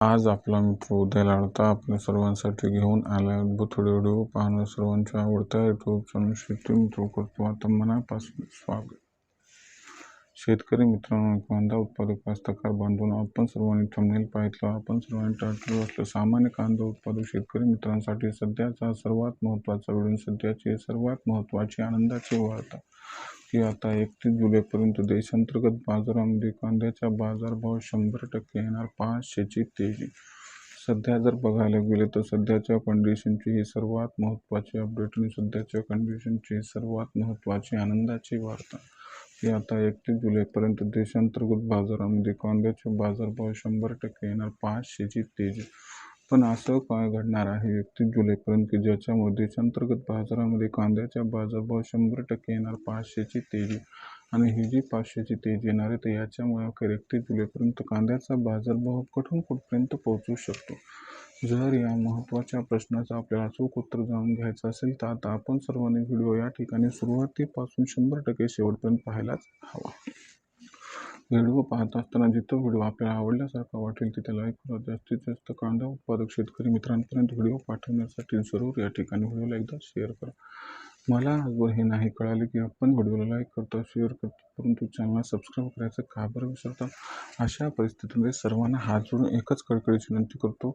आज आपला मित्र उदय लाडता आपल्या सर्वांसाठी घेऊन आला अद्भुत व्हिडिओ पाहणं सर्वांच्या आवडत्या युट्यूब चॅनल शेती मित्र करतो. आता मनापासून स्वागत. शेतकरी मित्रांनो कांदा उत्पादक कास्तकार बांधून आपण सर्वांनी थंबनेल पाहितलं आपण सर्वांनी टाटलं असलं सामान्य कांदा उत्पादक शेतकरी मित्रांसाठी सध्याचा सर्वात महत्त्वाचा वेळ सध्याची सर्वात महत्त्वाची आनंदाची वार्ता की आता एकतीस जुलैपर्यंत देशांतर्गत बाजारामध्ये कांद्याचा बाजारभाव शंभर टक्के येणार पाचशेची तेजी. सध्या जर बघायला गेले तर सध्याच्या कंडिशनची ही सर्वात महत्त्वाची अपडेट आणि सध्याच्या कंडिशनची सर्वात महत्त्वाची आनंदाची वार्ता. की आता एकतीस जुलैपर्यंत देशांतर्गत बाजारामध्ये कांद्याचे बाजारभाव शंभर टक्के येणार पाचशेची तेजी. पण असं काय घडणार आहे एकतीस जुलैपर्यंत की ज्याच्यामुळे देशांतर्गत बाजारामध्ये कांद्याचा बाजारभाव शंभर टक्के येणार पाचशेची तेजी? आणि ही जी पाचशेची तेजी येणार आहे तर याच्यामुळे अखेर एकतीस जुलैपर्यंत कांद्याचा बाजारभाव कुठून कुठपर्यंत पोहोचू शकतो? जर या महत्त्वाच्या प्रश्नाचं आपल्याला अचूक उत्तर जाणून घ्यायचं असेल तर आता आपण सर्वांनी व्हिडिओ या ठिकाणी सुरुवातीपासून शंभर टक्के शेवटपर्यंत पाहायलाच हवा. व्हिडिओ पाहत असताना जिथं व्हिडिओ आपल्याला आवडल्यासारखा वाटेल तिथे लाईक करा. जास्तीत जास्त कांदा उत्पादक शेतकरी मित्रांपर्यंत व्हिडिओ पाठवण्यासाठी जरूर या ठिकाणी व्हिडिओला एकदा शेअर करा. मला आजवर हे नाही कळाले की आपण व्हिडिओला लाईक करतो शेअर करतो परंतु चॅनलला सबस्क्राईब करायचं का बरं विसरतो? अशा परिस्थितीमध्ये सर्वांना हात जोडून एकच कळकळीची विनंती करतो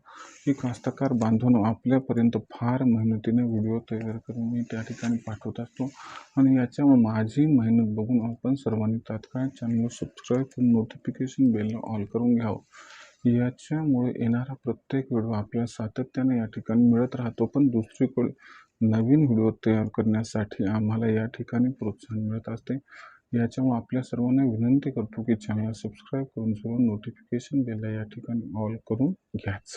की कास्तकार बांधून आपल्यापर्यंत फार मेहनतीने व्हिडिओ तयार करून मी त्या ठिकाणी पाठवत असतो आणि याच्यामुळे माझी मेहनत बघून आपण सर्वांनी तात्काळ चॅनल सबस्क्राईब करून नोटिफिकेशन बेलला ऑल करून घ्यावं. याच्यामुळे येणारा प्रत्येक व्हिडिओ आपल्याला सातत्याने या ठिकाणी मिळत राहतो पण दुसरीकडे नवीन व्हिडिओ तयार करण्यासाठी आम्हाला या ठिकाणी प्रोत्साहन मिळत असते. याच्यामुळे आपल्या सर्वांना विनंती करतो की चॅनल सबस्क्राईब करून सर्व नोटिफिकेशन बेलला या ठिकाणी ऑल करून घ्याच.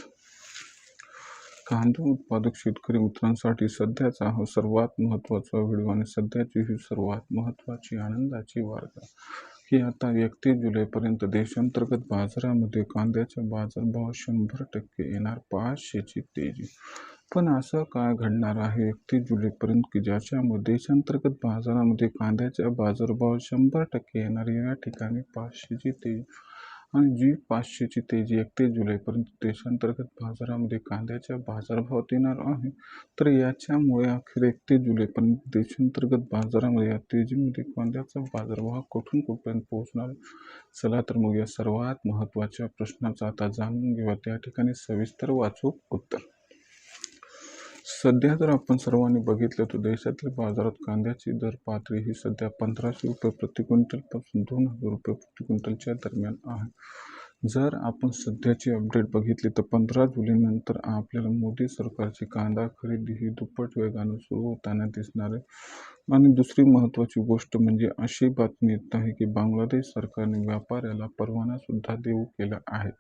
कांदा उत्पादक शेतकरी मित्रांसाठी सध्याचा हा सर्वात महत्त्वाचा व्हिडिओ आणि सध्याची ही सर्वात महत्त्वाची आनंदाची वार्ता की आता एकतीस जुलैपर्यंत देशांतर्गत बाजारामध्ये कांद्याचा बाजारभाव शंभर टक्के येणार पाचशेची तेजी. पण असं काय घडणार आहे? एकतीस जुलैपर्यंत की ज्याच्यामुळे देशांतर्गत बाजारामध्ये कांद्याचा बाजारभाव शंभर टक्के येणार या ठिकाणी पाचशेची तेजी आणि जी पाचशेची तेजी एकतीस जुलैपर्यंत देशांतर्गत बाजारामध्ये कांद्याच्या बाजारभावात येणार आहे. तर याच्यामुळे अखेर एकतीस जुलैपर्यंत देशांतर्गत बाजारामध्ये या तेजीमध्ये कांद्याचा बाजारभाव कुठून कुठपर्यंत पोहोचणार? चला तर मग या सर्वात महत्त्वाच्या प्रश्नाचा आता जाणून घेऊया. त्या ठिकाणी सविस्तर वाचू उत्तर. सध्या जर आपण सर्वांनी बघितलं तर देशातल्या बाजारात कांद्याची दर पातळी ही सध्या पंधराशे रुपये प्रति क्विंटलपासून दोन हजार रुपये प्रति क्विंटलच्या दरम्यान आहे. जर आपण सध्याची अपडेट बघितली तर पंधरा जुलैनंतर आपल्याला मोदी सरकारची कांदा खरेदी ही दुप्पट वेगानं सुरू होताना दिसणार आहे. आणि दुसरी महत्त्वाची गोष्ट म्हणजे अशी बातमी येत आहे की बांगलादेश सरकारने व्यापाऱ्याला परवानासुद्धा देऊ केला आहे.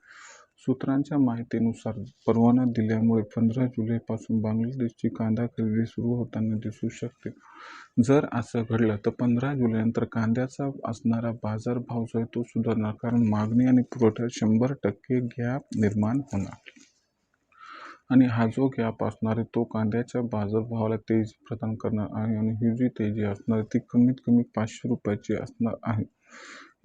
सूत्रांच्या माहितीनुसार परवाना दिल्यामुळे पंधरा जुलैपासून बांगलादेशची कांदा खरेदी सुरू होताना दिसू शकते. जर असं घडलं तर पंधरा जुलैनंतर कांद्याचा असणारा बाजारभाव जो आहे तो सुधारणार कारण मागणी आणि पुरवठ्यात शंभर टक्के गॅप निर्माण होणार. आणि हा जो गॅप असणार आहे तो कांद्याच्या बाजारभावाला तेजी प्रदान करणार आहे आणि ही जी तेजी असणार आहे ती कमीत कमी पाचशे रुपयाची असणार आहे.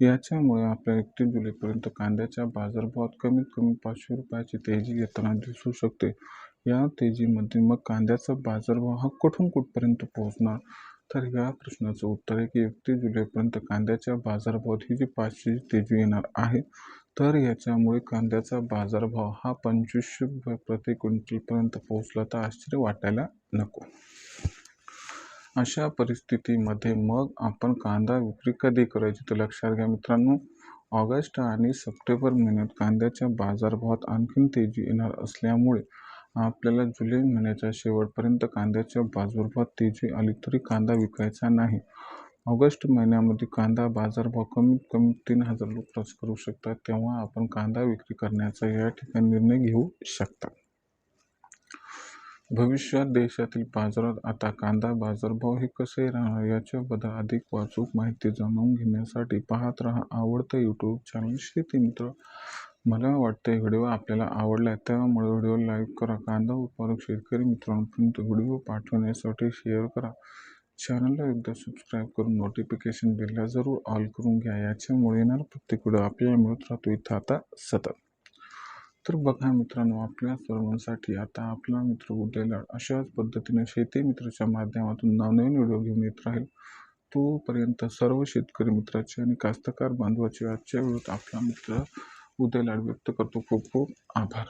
याच्यामुळे आपल्या एकतीस जुलैपर्यंत कांद्याच्या बाजारभावात कमीत कमी पाचशे रुपयाची तेजी येताना दिसू शकते. या तेजीमध्ये मग कांद्याचा बाजारभाव हा कुठून कुठपर्यंत पोहोचणार? तर या प्रश्नाचं उत्तर आहे की एकतीस जुलैपर्यंत कांद्याच्या बाजारभावात ही जी पाचशेची तेजी येणार आहे तर याच्यामुळे कांद्याचा बाजारभाव हा पंचवीसशे रुपये प्रति क्विंटलपर्यंत पोहोचला तर आश्चर्य वाटायला नको. अशा परिस्थितीमध्ये मग आपण कांदा विक्री कधी करायची तर लक्षात घ्या मित्रांनो. ऑगस्ट आणि सप्टेंबर महिन्यात कांद्याच्या बाजारभावात आणखीन तेजी येणार असल्यामुळे आपल्याला जुलै महिन्याच्या शेवटपर्यंत कांद्याच्या बाजारभावात तेजी आली तरी कांदा विकायचा नाही. ऑगस्ट महिन्यामध्ये कांदा बाजारभाव कमीत कमी तीन हजार क्रॉस करू शकतात तेव्हा आपण कांदा विक्री करण्याचा या ठिकाणी निर्णय घेऊ शकता. भविष्यात देशातील बाजारात आता कांदा बाजारभाव हे कसे राहणार याच्याबद्दल अधिक वाचूक माहिती जाणून घेण्यासाठी पाहत राहा आवडतं यूट्यूब चॅनल शेती मित्र. मला वाटतं व्हिडिओ आपल्याला आवडला आहे त्यामुळे व्हिडिओ लाईक करा कांदा उत्पादक शेतकरी मित्रांपर्यंत व्हिडिओ पाठवण्यासाठी शेअर करा. चॅनलला एकदा सबस्क्राईब करून नोटिफिकेशन बिलला जरूर ऑल करून घ्या. याच्यामुळे येणार प्रत्येक व्हिडिओ आपल्याला मिळत राहतो. इथं आता सतत. तर बघा मित्रांनो आपल्या सर्वांसाठी आता आपला मित्र उदय अशाच पद्धतीने शेती मित्राच्या माध्यमातून नवनवीन व्हिडिओ घेऊन येत राहील. तोपर्यंत सर्व शेतकरी मित्राचे आणि कास्तकार बांधवाचे आजच्या वेळेत आपला मित्र उदय लाड व्यक्त करतो. खूप खूप आभार.